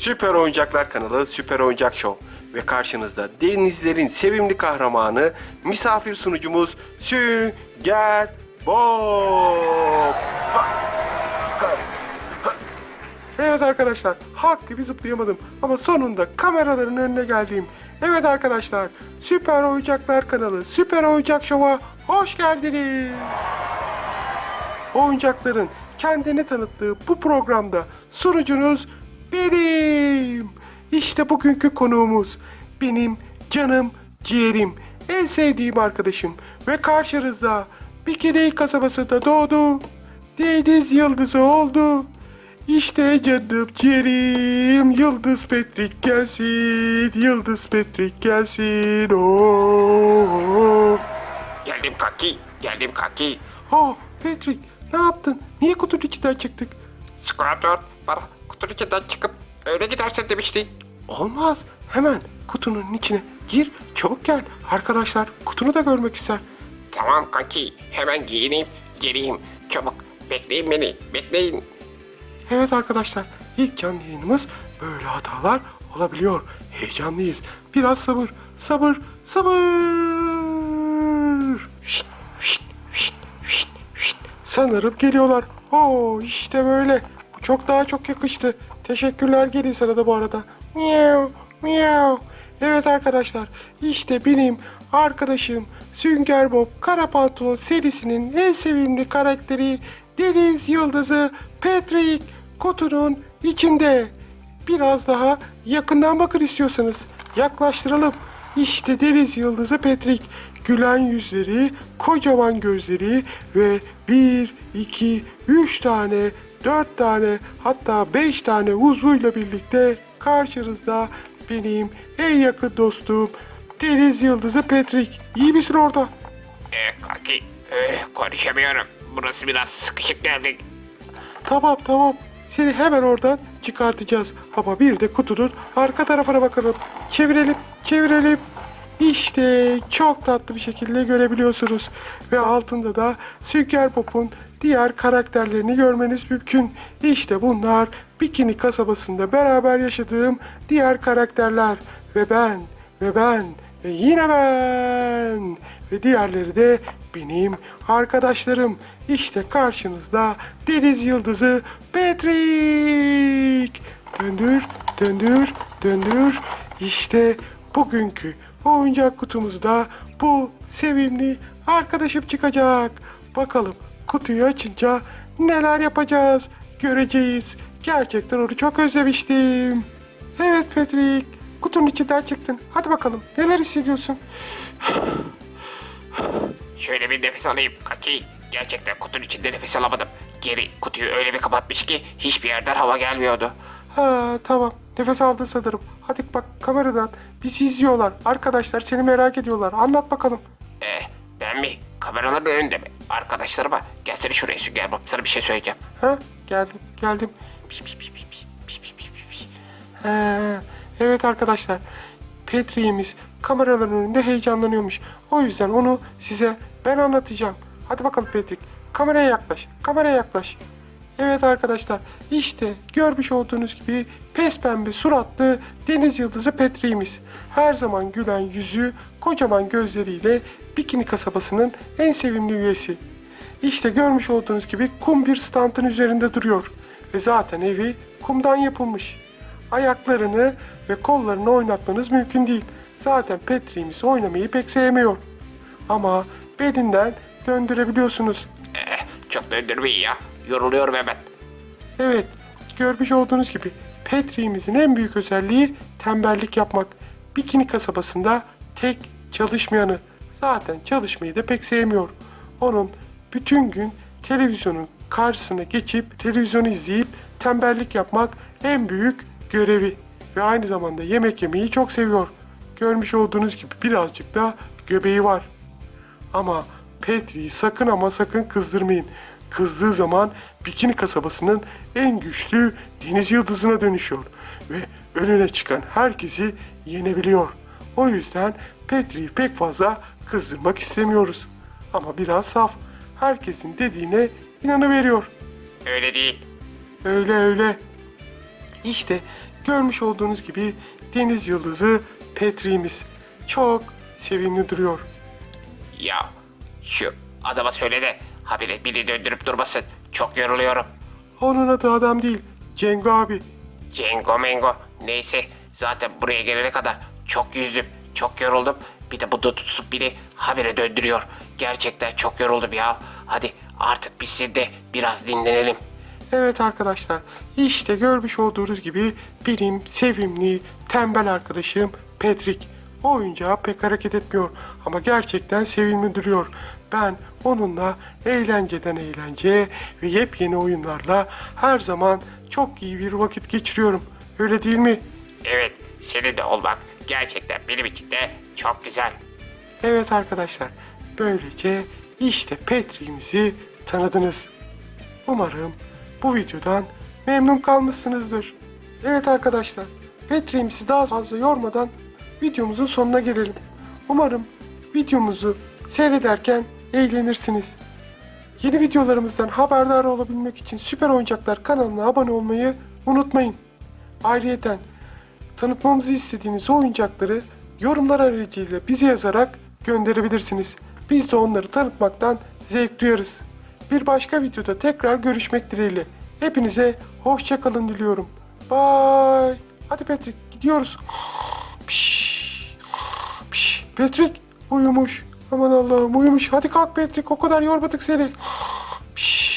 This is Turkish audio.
Süper Oyuncaklar kanalı Süper Oyuncak Show ve karşınızda denizlerin sevimli kahramanı misafir sunucumuz Sünger Bob. Evet arkadaşlar, hak gibi zıplayamadım ama sonunda kameraların önüne geldim. Evet arkadaşlar, Süper Oyuncaklar kanalı Süper Oyuncak Show'a hoş geldiniz. Oyuncakların kendini tanıttığı bu programda sunucunuz benim. İşte bugünkü konuğumuz benim canım ciğerim, en sevdiğim arkadaşım ve karşınızda Bikini kasabasında doğdu. Deniz yıldızı oldu. İşte canım ciğerim Yıldız Petrik gelsin Yıldız Petrik gelsin Oo. Geldim kaki, geldim kaki. Ha Patrick ne yaptın? Niye kutunun içinden çıktık? Squadron bana içinden çıkıp öyle gidersin demişti. Olmaz. Hemen kutunun içine gir. Çabuk gel. Arkadaşlar kutunu da görmek ister. Tamam kaki, hemen giyineyim, geleyim. Çabuk, bekleyin beni, bekleyin. Evet arkadaşlar ilk canlı yayınımız böyle hatalar olabiliyor. Heyecanlıyız. Biraz sabır. Sabır. Sabır. Şşt, şşt, şşt, şşt, şşt. Sanırım geliyorlar. Oo işte böyle. Çok daha çok yakıştı. Teşekkürler gelin sana da bu arada. Miau miau. Evet arkadaşlar işte benim arkadaşım Sünger Bob Kara Pantolon serisinin en sevimli karakteri Deniz Yıldızı Patrick kutunun içinde. Biraz daha yakından bakın istiyorsanız. Yaklaştıralım. İşte deniz yıldızı Patrick. Gülen yüzleri, kocaman gözleri ve bir, iki, üç tane, dört tane hatta beş tane uzvuyla birlikte karşınızda benim en yakın dostum Deniz Yıldızı Patrick. İyi misin orada? Ee, kaki, ee, konuşamıyorum. Burası biraz sıkışık geldik. Tamam tamam. Seni hemen oradan çıkartacağız. Ama bir de kutunun arka tarafına bakalım. Çevirelim, çevirelim. İşte çok tatlı bir şekilde görebiliyorsunuz. Ve altında da Sünger Bob'un diğer karakterlerini görmeniz mümkün. İşte bunlar Bikini kasabasında beraber yaşadığım diğer karakterler. Ve ben, ve ben, ve yine ben. Ve diğerleri de benim arkadaşlarım. İşte karşınızda Deniz Yıldızı Patrick. Döndür, döndür, döndür. İşte bugünkü oyuncak kutumuzda bu sevimli arkadaşım çıkacak. Bakalım kutuyu açınca neler yapacağız göreceğiz. Gerçekten onu çok özlemiştim. Evet Patrick, kutunun içinden çıktın. Hadi bakalım neler hissediyorsun? Şöyle bir nefes alayım kaki. Gerçekten kutunun içinde nefes alamadım. Geri kutuyu öyle bir kapatmış ki hiçbir yerden hava gelmiyordu. Ha tamam. Nefes aldın sanırım. Hadi bak kameradan. Bizi izliyorlar. Arkadaşlar seni merak ediyorlar. Anlat bakalım. Ee, ben mi? Kameraların önünde mi? arkadaşlarıma gelsene şuraya Sünger Bob sana bir şey söyleyeceğim. Ha geldim geldim. Piş, piş, piş, piş, piş, piş, piş, piş. Ha, evet arkadaşlar Petri'miz kameraların önünde heyecanlanıyormuş. O yüzden onu size ben anlatacağım. Hadi bakalım Patrick kameraya yaklaş kameraya yaklaş. Evet arkadaşlar işte görmüş olduğunuz gibi pes pembe suratlı deniz yıldızı Petri'miz. Her zaman gülen yüzü, kocaman gözleriyle Bikini kasabasının en sevimli üyesi. İşte görmüş olduğunuz gibi kum bir standın üzerinde duruyor. Ve zaten evi kumdan yapılmış. Ayaklarını ve kollarını oynatmanız mümkün değil. Zaten Petri'miz oynamayı pek sevmiyor. Ama belinden döndürebiliyorsunuz. Ee, çok döndürmeyin ya. Yoruluyorum hemen. Evet, görmüş olduğunuz gibi Petri'mizin en büyük özelliği tembellik yapmak. Bikini kasabasında tek çalışmayanı. Zaten çalışmayı da pek sevmiyor. Onun bütün gün televizyonun karşısına geçip televizyonu izleyip tembellik yapmak en büyük görevi. Ve aynı zamanda yemek yemeyi çok seviyor. Görmüş olduğunuz gibi birazcık da göbeği var. Ama Petri'yi sakın ama sakın kızdırmayın. Kızdığı zaman Bikini kasabasının en güçlü deniz yıldızına dönüşüyor ve önüne çıkan herkesi yenebiliyor. O yüzden Petri'yi pek fazla kızdırmak istemiyoruz. Ama biraz saf. Herkesin dediğine inanıveriyor. Öyle değil. Öyle öyle. İşte görmüş olduğunuz gibi deniz yıldızı Petri'miz. Çok sevimli duruyor. Ya şu adama söyle de habire beni döndürüp durmasın. Çok yoruluyorum. Onun adı adam değil, Cengo abi. Cengo mengo neyse zaten buraya gelene kadar çok yüzdüm. Çok yoruldum. Bir de bu da tutup beni habire döndürüyor. Gerçekten çok yoruldum ya. Hadi artık biz siz de biraz dinlenelim. Evet arkadaşlar, işte görmüş olduğunuz gibi benim sevimli, tembel arkadaşım Patrick. O oyuncağı pek hareket etmiyor ama gerçekten sevimli duruyor. Ben onunla eğlenceden eğlence ve yepyeni oyunlarla her zaman çok iyi bir vakit geçiriyorum. Öyle değil mi? Evet senin de olmak gerçekten benim için de çok güzel. Evet arkadaşlar, böylece işte Patrick'imizi tanıdınız. Umarım bu videodan memnun kalmışsınızdır. Evet arkadaşlar, Patrick'imizi daha fazla yormadan videomuzun sonuna gelelim. Umarım videomuzu seyrederken eğlenirsiniz. Yeni videolarımızdan haberdar olabilmek için Süper Oyuncaklar kanalına abone olmayı unutmayın. Ayrıyeten tanıtmamızı istediğiniz oyuncakları yorumlar aracılığıyla bize yazarak gönderebilirsiniz. Biz de onları tanıtmaktan zevk duyarız. Bir başka videoda tekrar görüşmek dileğiyle. Hepinize hoşça kalın diliyorum. Bye. Hadi Patrick gidiyoruz. Piş. Patrick uyumuş. Aman Allah'ım uyumuş. Hadi kalk Patrick o kadar yormadık seni. Piş.